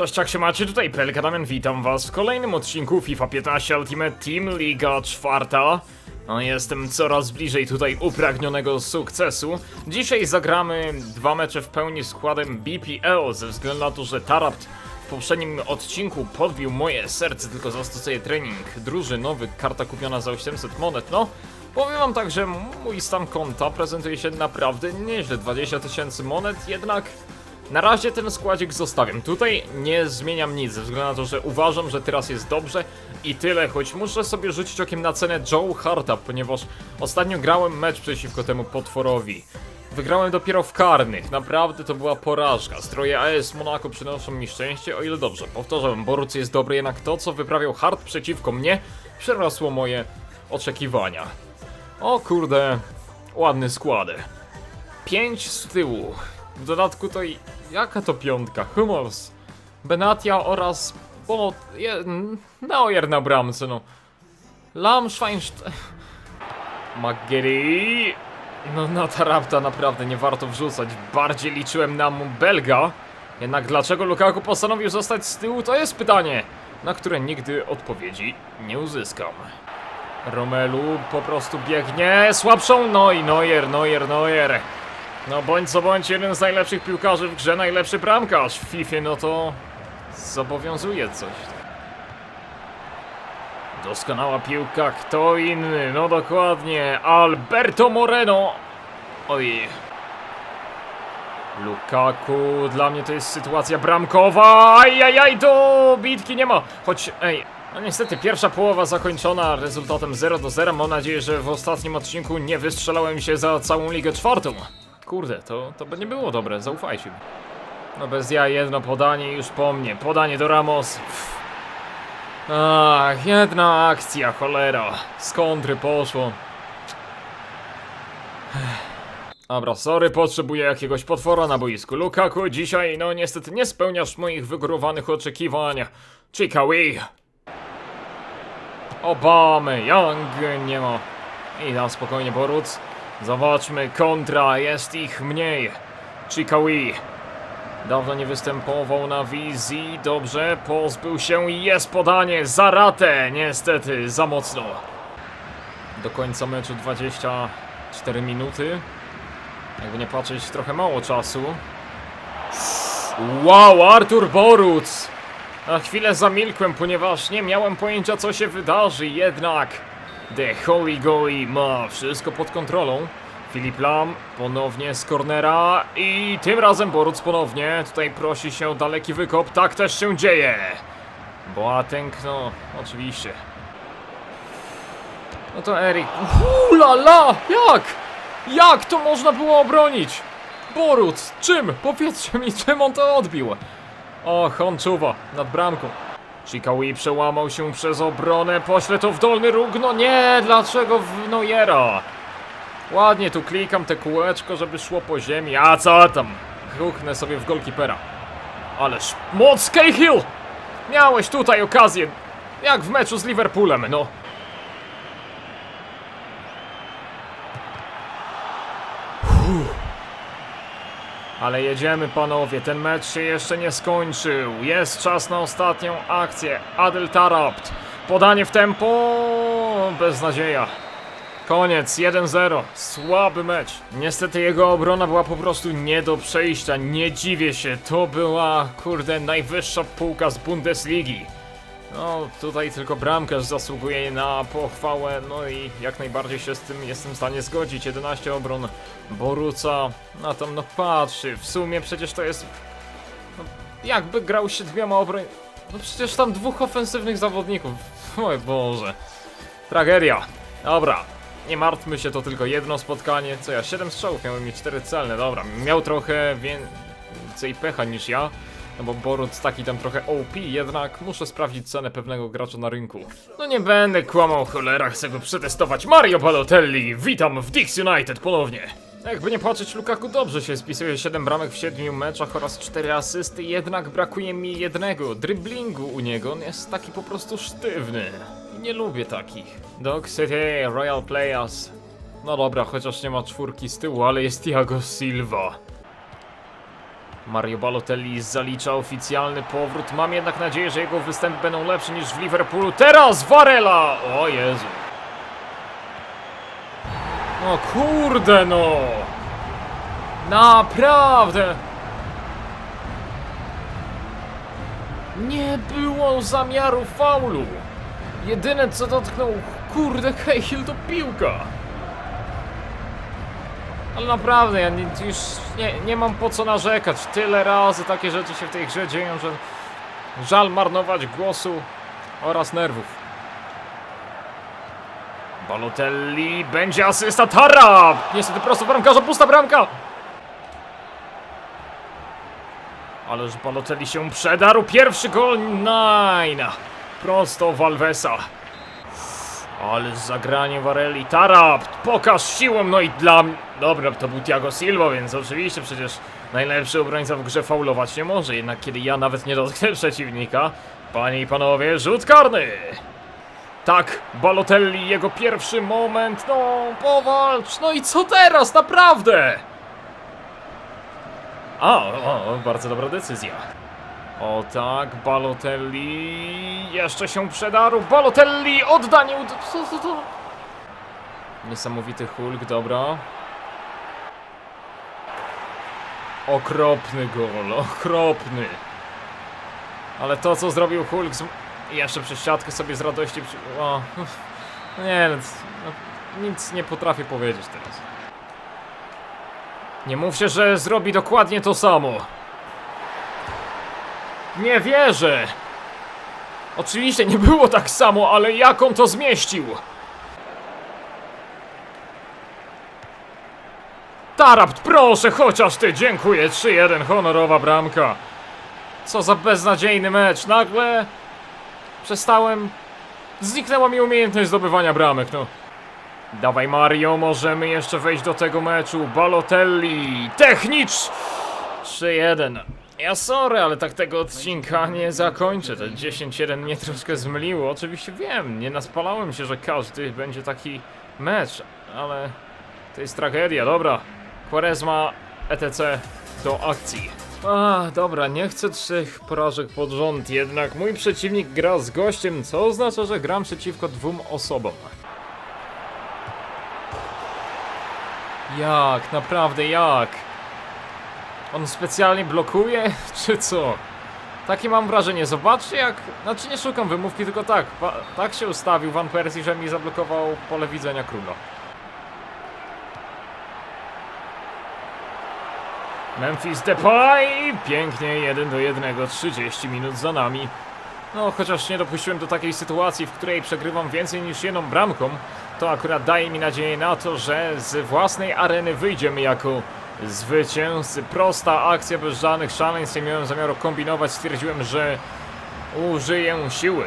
Cześć, jak się macie? Tutaj Pelka Damian, witam was w kolejnym odcinku FIFA 15 Ultimate Team Liga czwarta. No, jestem coraz bliżej tutaj upragnionego sukcesu. Dzisiaj zagramy dwa mecze w pełni składem BPL, ze względu na to, że Tarapt w poprzednim odcinku podbił moje serce, tylko zastosuję trening drużynowy, karta kupiona za 800 monet, no. Powiem wam tak, że mój stan konta prezentuje się naprawdę nieźle, 20 tysięcy monet, jednak na razie ten składzik zostawiam. Tutaj nie zmieniam nic, ze względu na to, że uważam, że teraz jest dobrze i tyle, choć muszę sobie rzucić okiem na cenę Joe Harta, ponieważ ostatnio grałem mecz przeciwko temu potworowi. Wygrałem dopiero w karnych, naprawdę to była porażka. Stroje AS Monaco przynoszą mi szczęście, o ile dobrze. Powtarzam, Boruc jest dobry, jednak to, co wyprawiał Hart przeciwko mnie, przerosło moje oczekiwania. O kurde, ładny skład. 5 z tyłu. W dodatku to i... Jaka to piątka? Hummels, Benatia oraz... Bo... Je, Neuer na bramce, no. Lam, Schweinstein... No na Tarapta naprawdę nie warto wrzucać. Bardziej liczyłem na Belga. Jednak dlaczego Lukaku postanowił zostać z tyłu, to jest pytanie, na które nigdy odpowiedzi nie uzyskam. Romelu po prostu biegnie słabszą, no i Neuer, Neuer, Neuer. No bądź co bądź jeden z najlepszych piłkarzy w grze, najlepszy bramkarz w FIFA, no to zobowiązuje coś. Doskonała piłka, kto inny? No dokładnie, Alberto Moreno. Oj. Lukaku, dla mnie to jest sytuacja bramkowa. Ajajaj, do bitki nie ma. Choć, ej, no niestety pierwsza połowa zakończona rezultatem 0 do 0. Mam nadzieję, że w ostatnim odcinku nie wystrzelałem się za całą ligę czwartą. Kurde, to, to by nie było dobre, zaufajcie mi. No bez ja jedno podanie już po mnie. Podanie do Ramos. Pff. Ach, jedna akcja, cholera. Z kontry poszło. Dobra, sorry, potrzebuję jakiegoś potwora na boisku. Lukaku, dzisiaj, no niestety nie spełniasz moich wygórowanych oczekiwań. Chikawi. Obamy, Young, nie ma. I na spokojnie, Boruc. Zobaczmy, kontra, jest ich mniej. Chikawi. Dawno nie występował na wizji, dobrze, pozbył się i jest podanie, zaratę, niestety, za mocno. Do końca meczu 24 minuty. Jakby nie patrzeć, trochę mało czasu. Wow, Artur Boruc! Na chwilę zamilkłem, ponieważ nie miałem pojęcia co się wydarzy, jednak The Holy Goalie ma wszystko pod kontrolą. Filip Lam ponownie z cornera i tym razem Boruc ponownie. Tutaj prosi się o daleki wykop, tak też się dzieje. Boateng, no oczywiście. No to Erik. Ulala! Jak? Jak to można było obronić? Boruc, czym? Powiedzcie mi, czym on to odbił? Och, on czuwa nad bramką. Chikawi przełamał się przez obronę, pośle to w dolny róg, no nie, dlaczego w Neuera? Ładnie tu klikam te kółeczko, żeby szło po ziemi, a co tam? Ruchnę sobie w golkipera. Ależ moc Cahill! Miałeś tutaj okazję, jak w meczu z Liverpoolem, no. Ale jedziemy panowie, ten mecz się jeszcze nie skończył. Jest czas na ostatnią akcję. Adel Tarapt. Podanie w tempo. Beznadzieja. Koniec, 1-0. Słaby mecz. Niestety jego obrona była po prostu nie do przejścia. Nie dziwię się, to była, kurde, najwyższa półka z Bundesligi. No, tutaj tylko bramkarz zasługuje na pochwałę, no i jak najbardziej się z tym jestem w stanie zgodzić. 11 obron Boruca, a tam no patrzy, w sumie przecież to jest... No, jakby grał się dwiema obron... No przecież tam dwóch ofensywnych zawodników. Oj Boże. Tragedia. Dobra, nie martwmy się, to tylko jedno spotkanie. Co ja, 7 strzałów, miałem mieć 4 celne, dobra. Miał trochę więcej pecha niż ja. No bo Boruc taki tam trochę OP, jednak muszę sprawdzić cenę pewnego gracza na rynku. No nie będę kłamał, cholera, chcę go przetestować. Mario Balotelli, witam w Dix United ponownie. Jakby nie patrzeć, Lukaku dobrze się spisuje 7 bramek w 7 meczach oraz 4 asysty, jednak brakuje mi jednego, driblingu u niego, on jest taki po prostu sztywny. I nie lubię takich. Dog City, Royal Players. No dobra, chociaż nie ma czwórki z tyłu, ale jest Thiago Silva. Mario Balotelli zalicza oficjalny powrót. Mam jednak nadzieję, że jego występy będą lepsze niż w Liverpoolu. Teraz Varela! O Jezu. No kurde no! Naprawdę! Nie było zamiaru faulu. Jedyne co dotknął, kurde, Cahill to piłka. Ale naprawdę, ja nie, już nie, nie mam po co narzekać. Tyle razy takie rzeczy się w tej grze dzieją, że żal marnować głosu oraz nerwów. Balotelli, będzie asysta, Tara! Niestety prosto bramkarza, pusta bramka! Ależ Balotelli się przedarł, pierwszy gol, Nine! Prosto Valvesa. Ale zagranie Varelli, Tarap, pokaż siłą, no i dla mnie... Dobra, to był Thiago Silva, więc oczywiście przecież najlepszy obrońca w grze faulować nie może, jednak kiedy ja nawet nie dotknę przeciwnika, panie i panowie, rzut karny! Tak, Balotelli, jego pierwszy moment, no powalcz, no i co teraz, naprawdę? A, o, o, bardzo dobra decyzja. O tak, Balotelli jeszcze się przedarł. Balotelli oddanie. Co, co to? Niesamowity Hulk, dobra. Okropny gol, okropny. Ale to, co zrobił Hulk, z... jeszcze przez siatkę sobie z radości. Przy... O. Nie, no, no, nic nie potrafię powiedzieć teraz. Nie mówcie, że zrobi dokładnie to samo. Nie wierzę! Oczywiście nie było tak samo, ale jak on to zmieścił? Tarapt, proszę, chociaż ty, dziękuję, 3-1, honorowa bramka. Co za beznadziejny mecz, nagle przestałem... Zniknęła mi umiejętność zdobywania bramek, no. Dawaj Mario, możemy jeszcze wejść do tego meczu. Balotelli, technicz! 3-1. Ja sorry, ale tak tego odcinka nie zakończę. Te 10-1 mnie troszkę zmyliło. Oczywiście wiem, nie naspalałem się, że każdy będzie taki mecz, ale to jest tragedia, dobra. Quaresma, etc. do akcji. A, dobra, nie chcę trzech porażek pod rząd, jednak mój przeciwnik gra z gościem, co oznacza, że gram przeciwko dwóm osobom. Jak? Naprawdę jak? On specjalnie blokuje, czy co? Takie mam wrażenie. Zobaczcie jak... Znaczy nie szukam wymówki, tylko tak. Tak się ustawił Van Persie, że mi zablokował pole widzenia króla. Memphis Depay! Pięknie, 1 do 1, 30 minut za nami. No, chociaż nie dopuściłem do takiej sytuacji, w której przegrywam więcej niż jedną bramką, to akurat daje mi nadzieję na to, że z własnej areny wyjdziemy jako zwycięzcy. Prosta akcja bez żadnych szaleństw, nie miałem zamiaru kombinować, stwierdziłem, że użyję siły.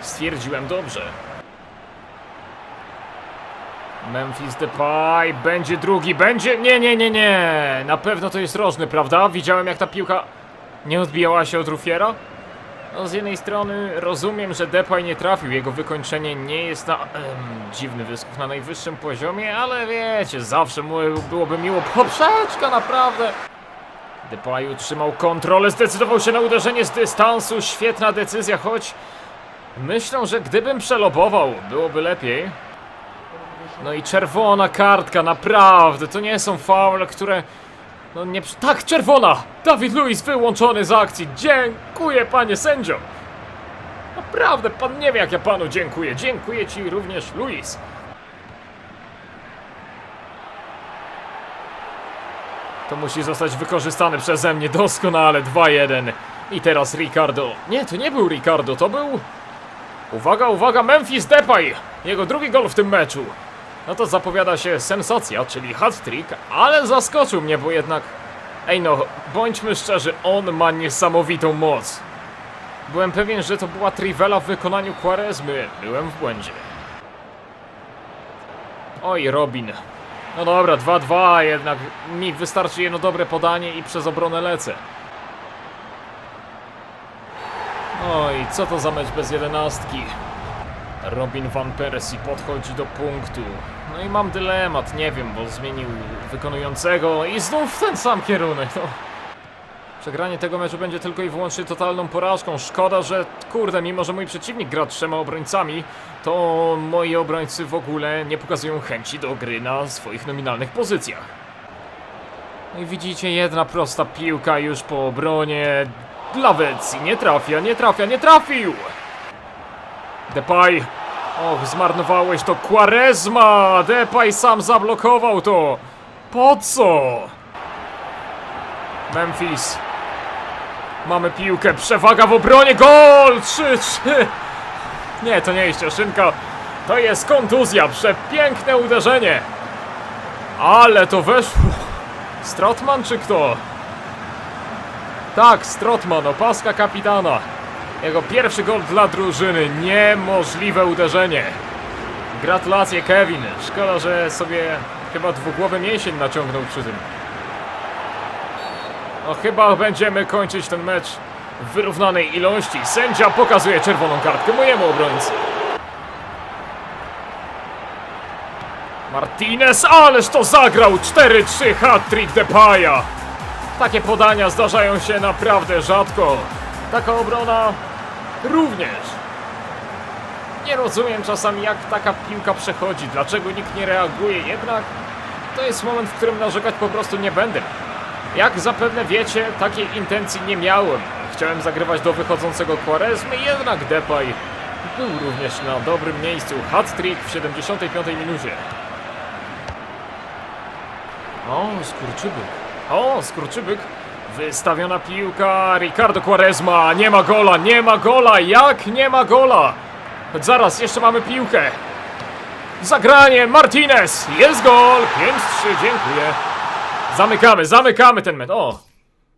Stwierdziłem dobrze. Memphis Depay, będzie drugi, będzie... Nie, nie, nie, nie! Na pewno to jest rożny, prawda? Widziałem jak ta piłka nie odbijała się od Rufiera? No z jednej strony rozumiem, że Depay nie trafił, jego wykończenie nie jest na... Em, dziwny wyskok na najwyższym poziomie, ale wiecie, zawsze mu byłoby miło poprzeczka, naprawdę! Depay utrzymał kontrolę, zdecydował się na uderzenie z dystansu, świetna decyzja, choć... Myślę, że gdybym przelobował, byłoby lepiej. No i czerwona kartka, naprawdę, to nie są faule, które... No nie... Tak, czerwona! Dawid Luiz wyłączony z akcji. Dziękuję, panie sędzio! Naprawdę, pan nie wie, jak ja panu dziękuję. Dziękuję ci również, Luis. To musi zostać wykorzystane przeze mnie doskonale. 2-1. I teraz Ricardo. Nie, to nie był Ricardo, to był... Uwaga, uwaga, Memphis Depay! Jego drugi gol w tym meczu. No to zapowiada się sensacja, czyli hat-trick, ale zaskoczył mnie, bo jednak... Ej no, bądźmy szczerzy, on ma niesamowitą moc. Byłem pewien, że to była Trivela w wykonaniu Quaresmy. Byłem w błędzie. Oj, Robin. No dobra, 2-2, jednak mi wystarczy jedno dobre podanie i przez obronę lecę. Oj, co to za mecz bez jedenastki? Robin Van Persie podchodzi do punktu. No i mam dylemat, nie wiem, bo zmienił wykonującego i znów ten sam kierunek. No. Przegranie tego meczu będzie tylko i wyłącznie totalną porażką. Szkoda, że kurde, mimo że mój przeciwnik gra trzema obrońcami, to moi obrońcy w ogóle nie pokazują chęci do gry na swoich nominalnych pozycjach. No i widzicie, jedna prosta piłka już po obronie dla Wecji. Nie trafia, nie trafia, nie trafił! Depay. Och, zmarnowałeś to. Quaresma! Depay sam zablokował to. Po co? Memphis. Mamy piłkę, przewaga w obronie, gol! 3-3! Nie, to nie jest cieszynka, to jest kontuzja, przepiękne uderzenie! Ale to weszło! Strotman czy kto? Tak, Strotman, opaska kapitana. Jego pierwszy gol dla drużyny, niemożliwe uderzenie. Gratulacje Kevin, szkoda, że sobie chyba dwugłowy mięsień naciągnął przy tym. No chyba będziemy kończyć ten mecz w wyrównanej ilości. Sędzia pokazuje czerwoną kartkę mojemu obrońcy. Martinez, ależ to zagrał! 4-3 hat-trick Depaya! Takie podania zdarzają się naprawdę rzadko. Taka obrona również. Nie rozumiem czasami jak taka piłka przechodzi, dlaczego nikt nie reaguje, jednak to jest moment, w którym narzekać po prostu nie będę. Jak zapewne wiecie, takiej intencji nie miałem. Chciałem zagrywać do wychodzącego Quaresmy, jednak Depay był również na dobrym miejscu. Hat-trick w 75 minucie. O, skurczybyk. O, skurczybyk. Wystawiona piłka. Ricardo Quaresma. Nie ma gola, nie ma gola. Jak nie ma gola? Zaraz, jeszcze mamy piłkę. Zagranie, Martinez. Jest gol. 5-3, dziękuję. Zamykamy, zamykamy ten mecz. O!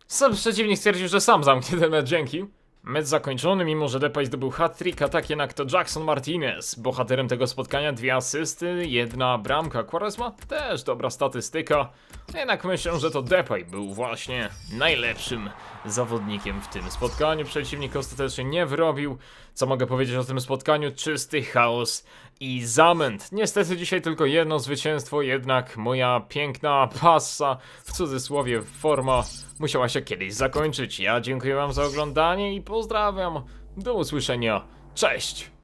Sam przeciwnik stwierdził, że sam zamknie ten mecz, dzięki. Mecz zakończony, mimo że Depay zdobył hat-trick, a tak jednak to Jackson Martinez. Bohaterem tego spotkania dwie asysty, jedna bramka. Quaresma też dobra statystyka. Jednak myślę, że to Depay był właśnie najlepszym zawodnikiem w tym spotkaniu. Przeciwnik ostatecznie nie wyrobił. Co mogę powiedzieć o tym spotkaniu? Czysty chaos i zamęt. Niestety dzisiaj tylko jedno zwycięstwo, jednak moja piękna passa, w cudzysłowie forma, musiała się kiedyś zakończyć. Ja dziękuję wam za oglądanie i pozdrawiam. Do usłyszenia. Cześć!